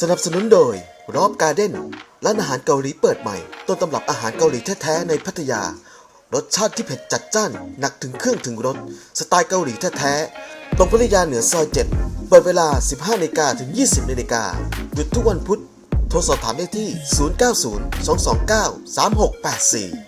สนับสนุนโดยรอบการ์เด้นร้านอาหารเกาหลีเปิดใหม่ ต้นตำรับอาหารเกาหลีแท้ๆในพัทยา รสชาติที่เผ็ดจัดจ้าน หนักถึงเครื่องถึงรสสไตล์เกาหลีแท้ๆตรงพัทยาเหนือซอย7เปิดเวลา 15นาฬิกาถึง 20นาฬิกาหยุดทุกวันพุธ โทรสอบถามได้ที่ 090 229 3684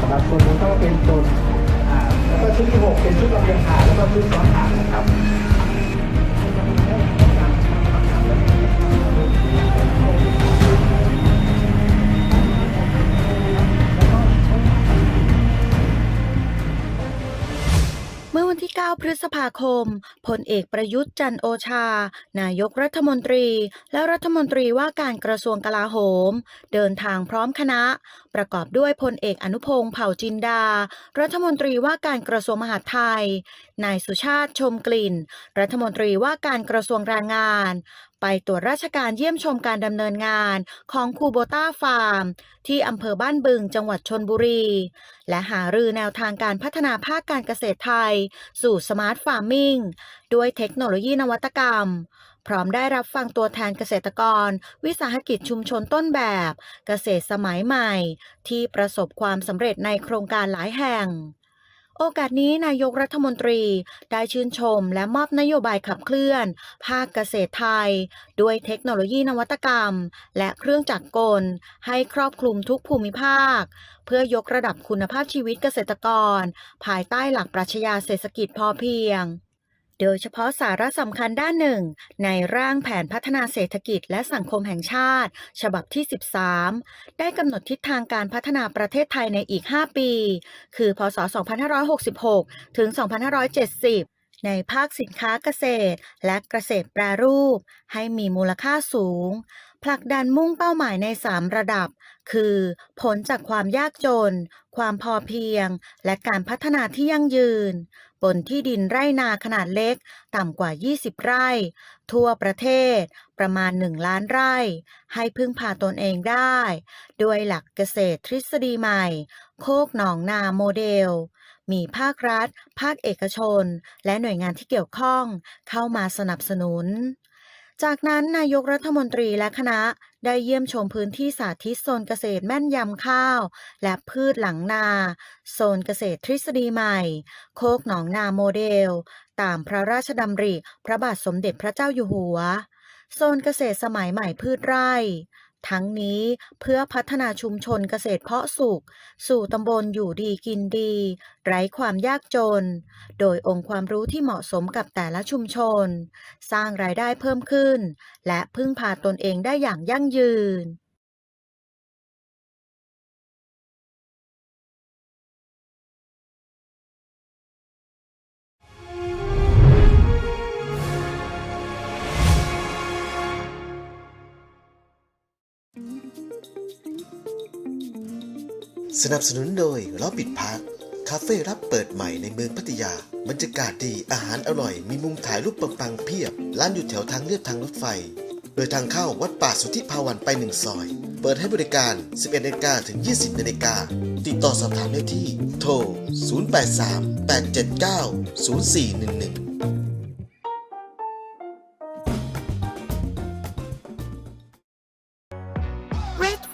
สำหรับโซนนู้นก็เป็นโซนแล้วก็ชุดที่หกเป็นชุดลำเลียงถ่านแล้วก็ชุดซ้อนถ่านนะครับ เมื่อวันที่ 9 พฤษภาคม พลเอกประยุทธ์จันโอชา นายกรัฐมนตรี และรัฐมนตรีว่าการกระทรวงกลาโหม เดินทางพร้อมคณะ ประกอบด้วยพลเอกอนุพงศ์เผ่าจินดา รัฐมนตรีว่าการกระทรวงมหาดไทย นายสุชาติชมกลิ่น รัฐมนตรีว่าการกระทรวงแรงงาน ไปตรวจราชการเยี่ยมชมการดำเนินงานของคูโบต้าฟาร์ม ที่อำเภอบ้านบึงจังหวัดชนบุรี และหารือแนวทางการพัฒนาภาคการเกษตรไทย สู่สมาร์ทฟาร์มิงด้วยเทคโนโลยีนวัตกรรม พร้อมได้รับฟังตัวแทนเกษตรกร วิสาหกิจชุมชนต้นแบบ เกษตรสมัยใหม่ ที่ประสบความสำเร็จในโครงการหลายแห่ง โอกาสนี้นายกรัฐมนตรีได้ชื่นชมและมอบนโยบายขับเคลื่อน ภาคเกษตรไทย ด้วยเทคโนโลยีนวัตกรรม และเครื่องจักรกล ให้ครอบคลุมทุกภูมิภาค เพื่อยกระดับคุณภาพชีวิตเกษตรกร ภายใต้หลักปรัชญาเศรษฐกิจพอเพียง โดยเฉพาะสาระสำคัญด้านหนึ่ง ในร่างแผนพัฒนาเศรษฐกิจและสังคมแห่งชาติ ฉบับที่ 13 ได้กำหนดทิศทางการพัฒนาประเทศไทยในอีก 5 ปี คือ พศ 2566 ถึง 2570ในภาคสินค้าเกษตรและเกษตรแปรรูปให้มีมูลค่าสูง ผลักดันมุ่งเป้าหมายใน 3 ระดับ คือ ผลจากความยากจน ความพอเพียง และการพัฒนาที่ยั่งยืน บนที่ดินไร่นาขนาดเล็ก ต่ำกว่า 20 ไร่ ทั่วประเทศ ประมาณ 1 ล้านไร่ ให้พึ่งพาตนเองได้ ด้วยหลักเกษตรทฤษฎีใหม่ โคกหนองนาโมเดลมีภาครัฐ ภาคเอกชน และหน่วยงานที่เกี่ยวข้องเข้ามาสนับสนุน จากนั้นนายกรัฐมนตรีและคณะได้เยี่ยมชมพื้นที่สาธิตโซนเกษตรแม่นยำข้าว และพืชหลังนา โซนเกษตรทฤษฎีใหม่ โคกหนองนาโมเดล ตามพระราชดำริ พระบาทสมเด็จพระเจ้าอยู่หัว โซนเกษตรสมัยใหม่พืชไร่ ทั้งนี้เพื่อพัฒนาชุมชนเกษตรเพาะสุข สู่ตำบลอยู่ดีกินดี ไร้ความยากจน โดยองค์ความรู้ที่เหมาะสมกับแต่ละชุมชน สร้างรายได้เพิ่มขึ้น และพึ่งพาตนเองได้อย่างยั่งยืน สนับสนุนโดยล้อปิดพักคาเฟ่รับเปิดใหม่ในเมืองพัทยา บรรยากาศดีอาหารอร่อย มีมุมถ่ายรูปปังๆเพียบ ร้านอยู่แถวทางเลียบทางรถไฟ โดยทางเข้าวัดป่าสุทธิภาวันไปหนึ่งซอย เปิดให้บริการ 11นาฬิกาถึง 20นาฬิกาติดต่อสอบถามได้ที่ โทร 083 879 0411